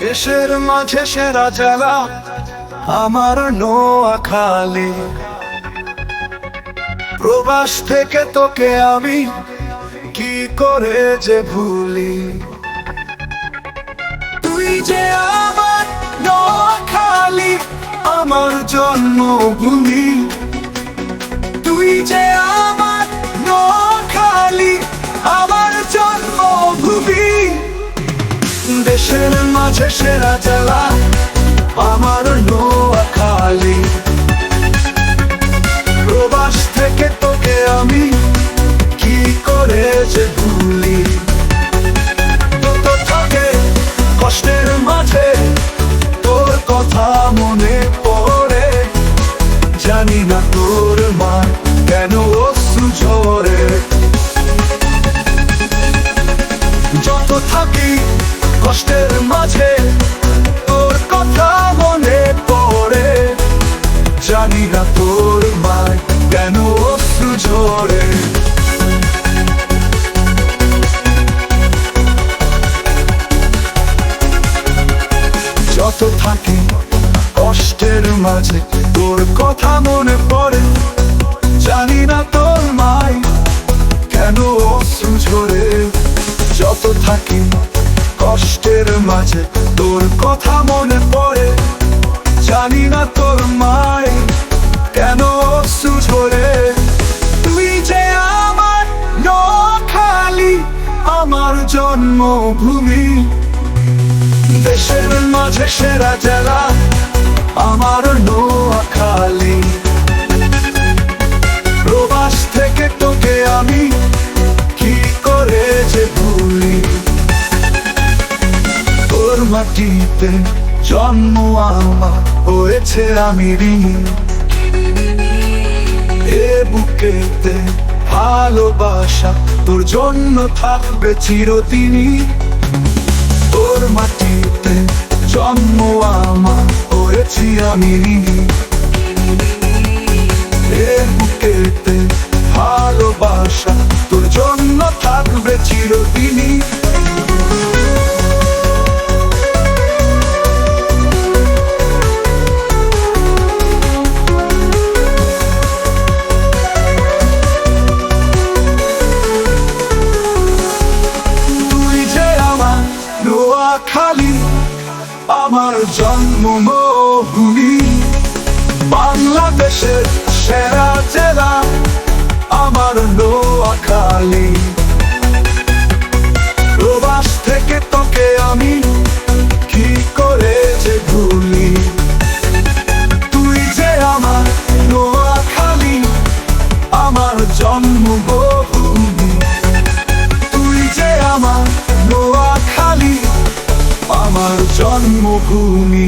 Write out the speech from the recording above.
দেশের মাঝে সেরা জেলা আমার নোয়াখালী। প্রবাস থেকে তোকে আমি কি করে যে ভুলি? তুই যে আমার নোয়াখালী, আমার জন্মভূমি। যে আমার নোয়াখালী আমার জন্মভূমি। দেশের মাঝে সেরা জেলা যত থাকি। কষ্টের মাঝে তোর কথা মনে পড়ে। জানি না তোর মায় কেন অশ্রু ঝরে। যত থাকি কষ্টের মাঝে তোর কথা মনে পড়ে। জানি না তোর মায় কেন অশ্রু ঝরে। তুই যে আমার নখালি, আমার জন্মভূমি দেশের মাঝে সেরা জেলা, আমার নোয়াখালী। প্রবাস থেকে তোকে আমি কি করে যে ভুলি? তোর মাটিতে জন্ম আমার হয়েছে আমি ঋণী। এ বুকেতে ভালোবাসা, তোর জন্য থাকবে চিরদিনই। হয়েছি আমি ঋণী এ বুকেতে ভালোবাসা তোর জন্য থাকবে চিরদিনই যে আমার জন্মভূমি বাংলাদেশের সেরা জেলা আমার নোয়াখালী। জন্মভূমি